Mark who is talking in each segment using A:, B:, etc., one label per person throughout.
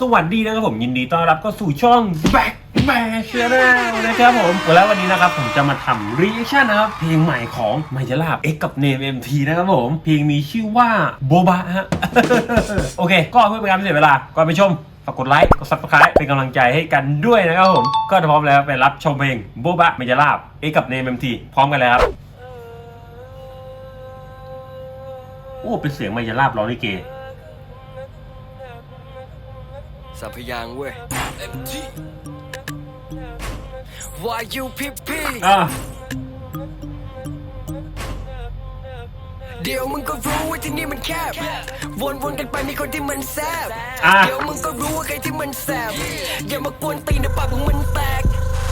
A: สวัสดีนะครับผมยินดีต้อนรับเข้าสู่ช่อง Back m a s h Channel นะครับผมแล้ววันนี้นะครับผมจะมาทำ reaction นนะครับเพลงใหม่ของมายาลาบ X กับ Name MT นะครับผม เพลงมีชื่อว่าโบบะฮะโอเค ก็เพื่อเป็นการไม่เสียเวลาก่อนไปชมฝากกดไลค์กด subscribe เป็นกำลังใจให้กันด้วยนะครับผม ก็พร้อมแล้วไปรับชมเพลงโบบะมายาลาบ X กับ Name MT พร้อมกันเลยครับโอ้เป็นเสียงมายาลาบร้องลิเก
B: สัพยางค์เว้ย Why you PP
A: อะ
B: เดี๋ยวมึงก็รู้ว่าที่นี่มันแคบ วนๆกันไปมีคนที่มันแซบ
A: อะ
B: เดี๋ยวมึงก็รู้ว่าใครที่มันแซบอย่ามากวนตีนในปากมึงมันแตก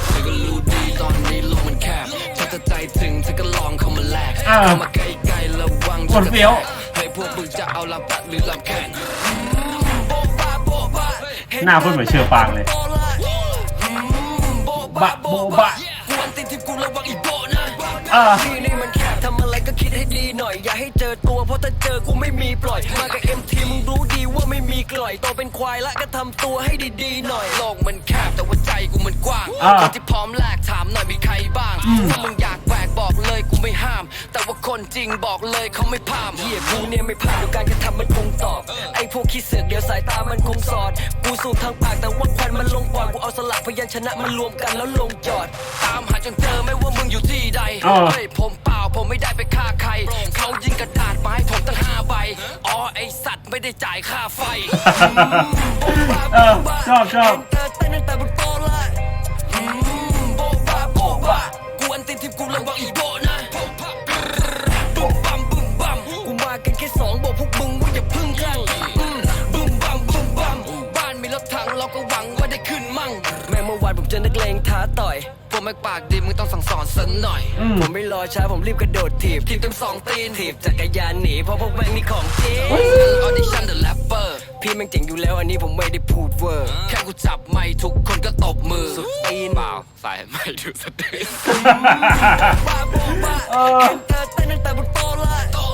B: เธอก็รู้ดีตอนนี้โลกมันแคบถ้าจะใจถึงเธอก็ลองเข้ามาแลก
A: อะ
B: เข้ามาใกล้ๆระวัง
A: กดเฟี้ยว
B: ให้พวกมึงจะเอาลำตัดหรือลำแข่ง
A: หน้าพูดเหมือนเชือปางเลยบะโบบะ
B: กวนตีนที่กูระวังอีโบนะ
A: อ่า
B: ที่นี่มันแคบทำอะไรก็คิดให้ดีหน่อย อย่าให้เจอตัวเพราะถ้าเจอกูไม่มีปล่อย มากับเอ็มทีมึงรู้ดีว่าไม่มีกล่อยโตเป็นควายละก็ทำตัวให้ดีๆหน่อยโลกมันแคบแต่ว่าใจกูมันกว้าง
A: อ่า
B: คนที่พร้อมแลกถามหน่อยมีใครบ้างถ้ามึงอยากแหวก บอกเลยกูไม่ห้าม แต่ว่าคนจริงบอกเลยเขาไม่พามเฮียกูเนี่ยไม่พลาดเดี๋ยวการกระทำมันคงตอบ ไอ้พวกขี้เสือกเดี๋ยวสายตามันคงสอด กูสูบทางปากแต่ว่าควันมันลงปอดกูเอาสลักพยัญชนะมันรวมกันแล้วลงจอด ตามหาจนเจอไม่ว่ามึงอยู่ที่ใด
A: อ่า
B: เฮ้ยผมเปล่าผมไม่ได้ไปฆ่าใคร เขายิงกระดาษมาให้ผมตั้งห้าใบ อ๋อไอสัตว์ไม่ได้จ่ายค่าไฟ
A: เออชอบชอบ
B: ทิมกูระวังอีโบนะบึ้มบัมบึ้มบัมกูมากันแค่สองบอกพวกมึงว่าอย่าพึ่งคลั่งอืมบึ้มบัมบึ้มบัมบ้านมีรถถังเราก็หวังว่าได้ขึ้นมั่ง แม่เมื่อวานผมเจอนักเลงท้าต่อย พวกแม่ปากดีมึงต้องสั่งสอนสันหน่อย ผมไม่รอช้าผมรีบกระโดดถีบถีบเต็มสองตีนถีบจักรยานหนีเพราะพวกแม่งมีของจริงออดิชั่นเดอะแรปเปอร์พี่แม่งเจ๋งอยู่แล้วอันนี้ผมไม่ได้พูดเวอร์ แค่กูจับไม่ทุกคนก็ตบมือสุดตีนเปล่าใส่ไม่ดูสตรีบ้าบ้า
A: เออ
B: เต้นเต้นตั้งแต่บนโต๊ะละโต๊ะละ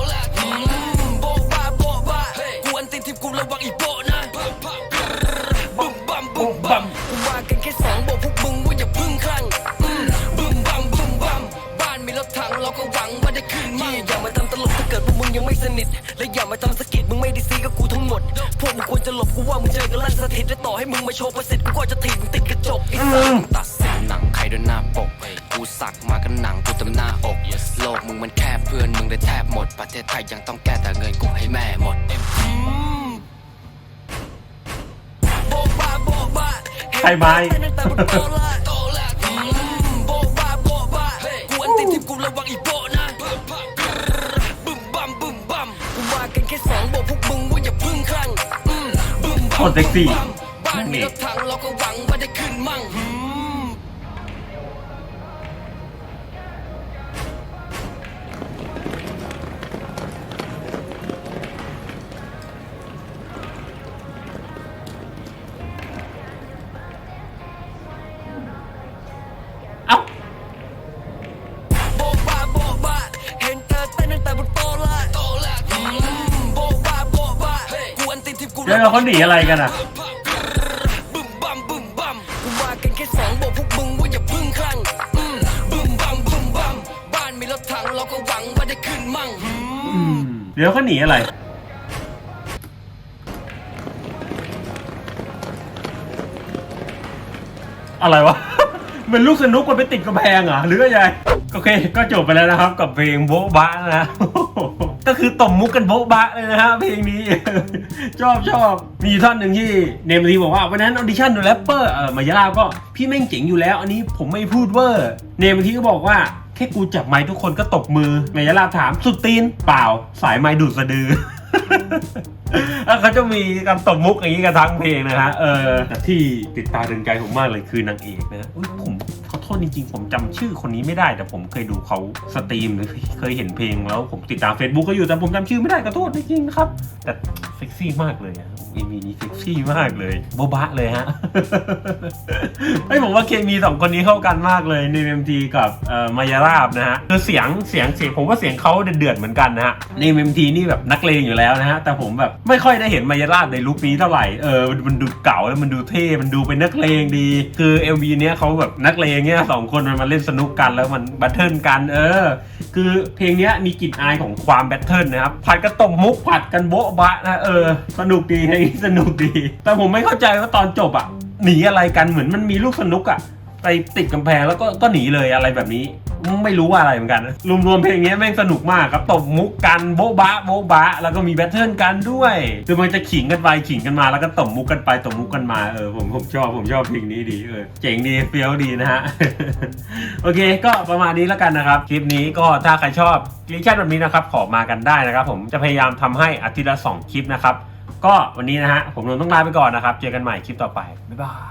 B: เราก็หวังว่าได้ขึ้นมั่งอย่ามาทำตลกถ้าเกิดพวกมึงยังไม่สนิท และอย่ามาทำสะกิดมึงไม่ได้ซีกับกูทั้งหมด พวกมึงควรจะหลบกูว่ามึงเจอกันลั่นสถิตและต่อให้มึงมาโชว์ประสิทธิ์กูก็จะถีบมึงติดกระจกไอ้สัสตัดสินหนังใครด้วยหน้าปก กูสักมากันหนังกูเต็มหน้าอก โลกมึงมันแค่เพื่อนมึงได้แทบหมด ประเทศไทยยังต้องแก้แต่เงินกูให้แม่หมดโบ๊ะบ้าโบ๊ะบ้า
A: ใครไม้
B: ค
A: นเซ็กซี่
B: บ้านมีรถถังเราก็หวัง วนตีนทีมกู
A: เดี๋ยวเขาหนีอะไรกันอะ
B: บึ้มบัมบึ้มบัมกูมากันแค่สองบอกพวกมึงว่าอย่าพึ่งคลั่งอืมบึ้มบัมบึ้มบัมบ้านมีรถถังเราก็หวังว่าได้ขึ้นมั่ง
A: อืมเดี๋ยวเขาหนีอะไรอะไรวะ เป็นลูกสนุกมันไปติดกระแพงเหรอหรือไงโอเค ก็จบไปแล้วนะครับกับเพลงโบ๊ะบะนะ ก็คือตบมุกกันโบ๊ะบะเลยนะฮะเพลงนี้ ชอบชอบมีอยู่ท่อนหนึ่งที่เนมทีบอกว่าวันนั้นออดิชั่นดูแรปเปอร์เออมายาลาก็พี่แม่งเจ๋งอยู่แล้ว อันนี้ผมไม่พูดเวอร์เนมทีก็บอกว่าแค่กูจับไม้ทุกคนก็ตบมือมายาลาถามสุดตีนเปล่า สายไม้ดูดสะดือแล้วเขาจะมีการตบมุกอย่างนี้กันทั้งเพลงนะฮะเออที่ติดตาดึงใจผมมากเลยคือนางเอกนะอุ๊ยผม ษจริงๆ ผมจำชื่อคนนี้ไม่ได้ แต่ผมเคยดูเขาสตรีมหรือเคยเห็นเพลงแล้วผมติดตาม Facebook ก็อยู่แต่ผมจำชื่อไม่ได้ขอโทษจริงๆนะครับ แต่เซ็กซี่มากเลยอะเอมีนี้เซ็กซี่มากเลยโบบะเลยฮะเฮ้ผมว่าเคมีสองคนนี้เข้ากันมากเลยในเอ็มทีกับเอ่อมายาราบนะฮะคือเสียงเสียงเสียงผมว่าเสียงเขาเดือดเหมือนกันนะฮะในเอ็มทีนี่แบบนักเลงอยู่แล้วนะฮะแต่ผมแบบไม่ค่อยได้เห็นมายาราบในลุคนี้เท่าไหร่เออมันมันดูเก่าแล้วมันดูเท่มันดูเป็นนักเลงดี คือ MV เนี้ยเขาแบบนักเลงเนี้ยสองคนมันมาเล่นสนุกกันแล้วมันแบทเทิลกันเออ คือเพลงนี้มีกลิ่นอายของความแบทเทิลนะครับผัดกันตบมุกผัดกันโบ๊ะบะนะเออ สนุกดีเพลงนี้สนุกดี แต่ผมไม่เข้าใจว่าตอนจบอะหนีอะไรกันเหมือนมันมีลูกสนุกอะไปติดกำแพงแล้วก็ก็หนีเลยอะไรแบบนี้ ไม่รู้ว่าอะไรเหมือนกันรวมๆเพลงนี้แม่งสนุกมากครับตบมุกกันโบ๊ะบะโบ๊ะบะ แล้วก็มีแบทเทิลกันด้วย คือมันจะขิงกันไปขิงกันมา แล้วก็ตบมุกกันไปตบมุกกันมาเออผมผมชอบผมชอบเพลงนี้ดีเออเจ๋งดีเฟี้ยวดีนะฮะโอเค ก็ประมาณนี้แล้วกันนะครับคลิปนี้ก็ถ้าใครชอบรีแคปแบบนี้นะครับขอมากันได้นะครับ ผมจะพยายามทำให้อาทิตย์ละสองคลิปนะครับก็วันนี้นะฮะผมนนต้องลาไปก่อนนะครับ เจอกันใหม่คลิปต่อไปบ๊ายบาย